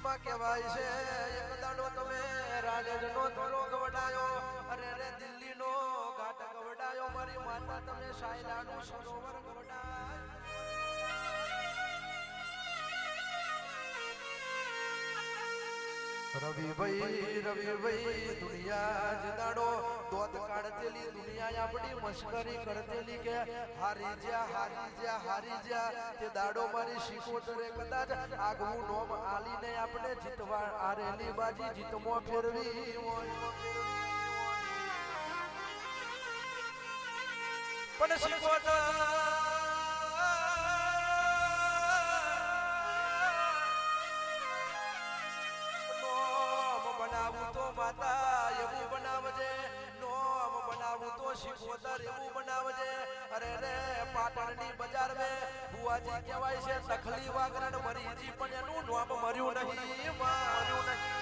એમાં કહેવાય છે એક દાડો તમે રાલેજનો ધોલો ગવડાયો અરે રે દિલ્હીનો ઘાટ ગવડાયો, મારી માતા તમે સાયલાનું સરોવર ગવડાય. રવિભાઈ રવિભાઈ દુનિયા જદાડો દોત કાઢતેલી દુનિયા આપણી મશ્કરી કરતેલી કે હારી જ્યા હારી જ્યા હારી જ્યા. તે દાડો મારી શીખોતરે કદાચ આગવું નોમ આલીને આપણે જીતવા આરેલી બાજી જીતમો ફેરવી હોય. પણ બનાવું તો માતા એવું બનાવજે, નોમ બનાવું તો શિકોતર એવું બનાવજે. અરે રે, પાટણની બજાર મે બુઆજી કહેવાય છે, તખલી વાગરણ મરીજી, પણ એનું નોમ મર્યું નહીં મર્યું નહીં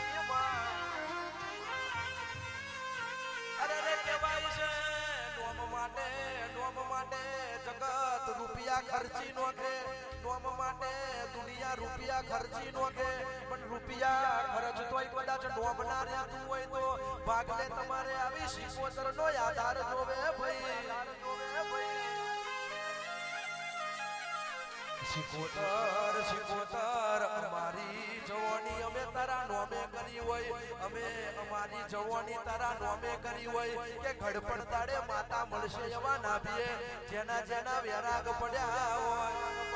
અરે રે, કહેવાય છે, નોમ માટે નોમ માટે જગત રૂપિયા ખર્ચી નોખે. નોમ માટે દુનિયા રૂપિયા ખર્ચી નોખે. પણ રૂપિયા ખર્ચ તોય કદાચ નો બનાર્યા તું હોય તો ભાગલે તમારે આવી શિકોતર નો આધાર જોવે ભાઈ. શિકોતર શિકોતર અમારી જવાની અમે તારા નોમે કરી હોય. અમે અમારી જવાની તારા નોમે કરી હોય કે ઘડપણ તાડે માતા મળશે એવા નાભીએ. જેના જેના વેરાગ પડ્યા હોય.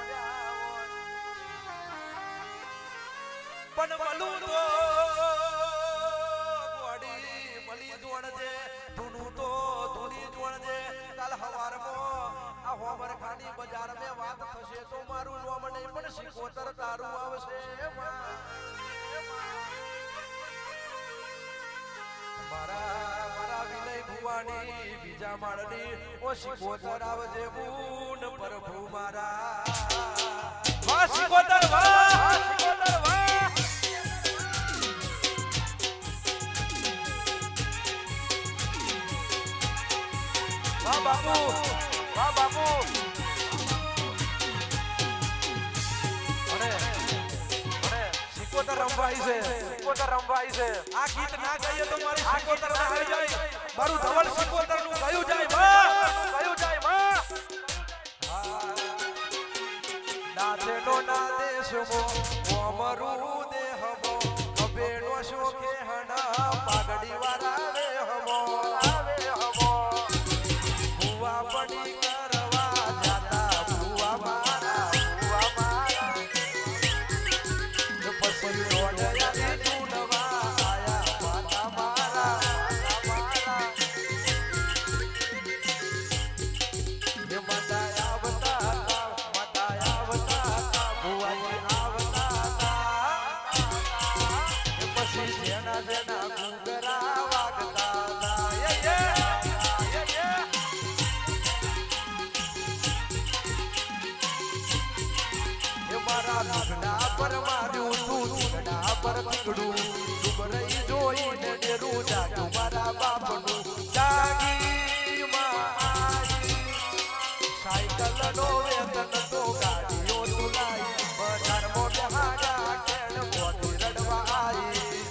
બીજા માળની ઓ શિકોતર આવજે બૂન પ્રભુ મારા. શિકોતર વાહ શિકોતર વાહ. બાપુ છે સિકોતર રંભાઈ છે. આ ગીત ના ગાઈએ તો મારી સિકોતર ના આવી જાય મારું ધવલ સિકોતરનું ગયું જાય માં ગયું જાય માં નાચે નો ના દેશમો ઓમરું દેહમો. કબેનો શોખે હણા પાગડી વાળા મારા પર માર્યું તું લુગડા પર પીગડું ડુબરઈ જોઈને ડેરું જાગ્યું મારા બાપનું જાગી સાયકલ નો વેતન તો ગાડીઓ તુલાઈ બજાર મોટે હાડા કેણ મોટી રડવા આવી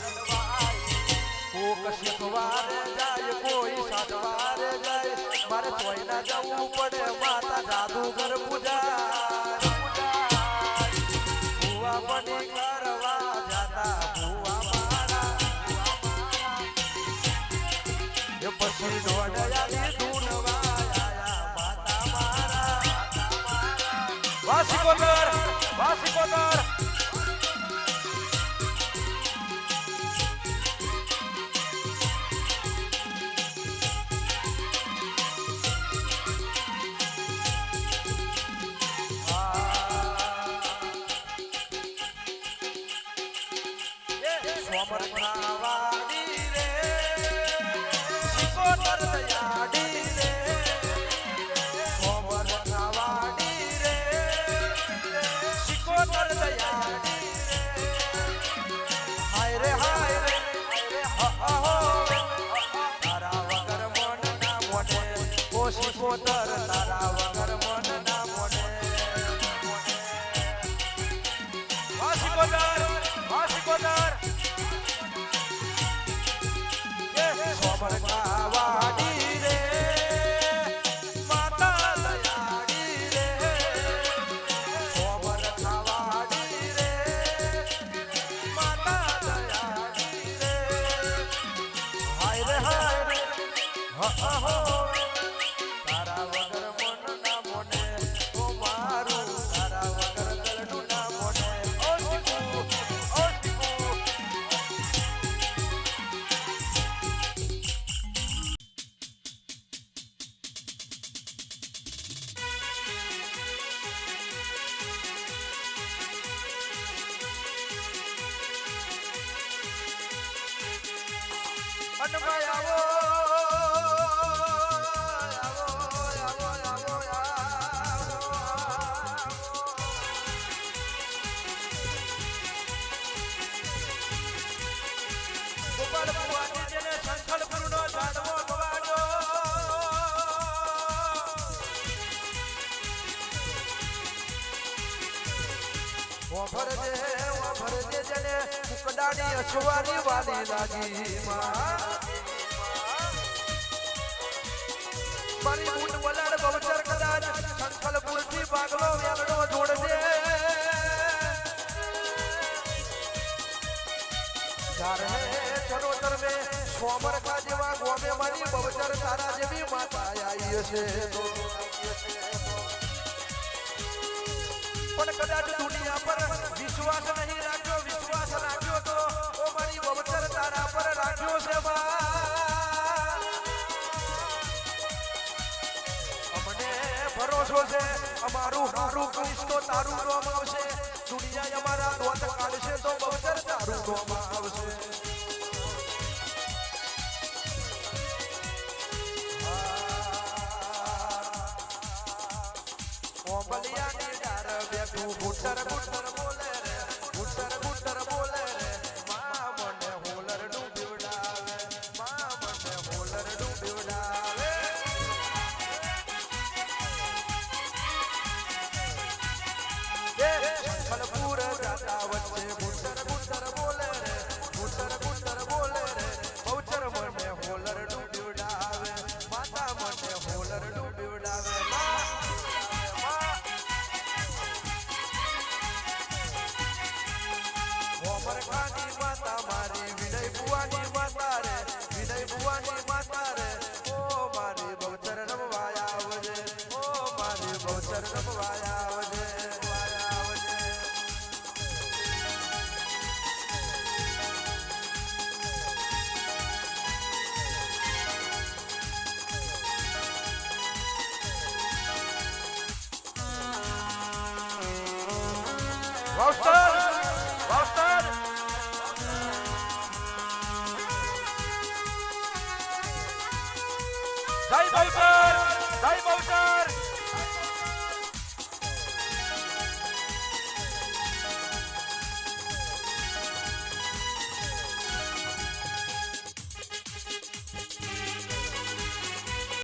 કોક શીખવારે જાય કોઈ સાધવારે જાય મારે કોઈ ના જવું પડે માતા વાસિકોદર વાસિકોદર સોમર ઓ આવો આવો વાભરજે દે જેને કુકડાની અછવારી વાલી લાગી માં મારી બૂટ વલાડ બવચર કદાચ સંખલપુરથી બાગલો વેગડો જોડજે ચાર હે ચરોતર મે સોમર કા જેવા ગોમે મારી બવચર તારા જેવી માતા આઈ છે. તો રાખ્યો મારી છે અમને ભરોસો છે, અમારું હારું કહીશ તો તારું નામ આવશે. દુનિયા અમારા દોત કાઢશે વાસ્તર વાસ્તર જય બહુચર જય બહુચર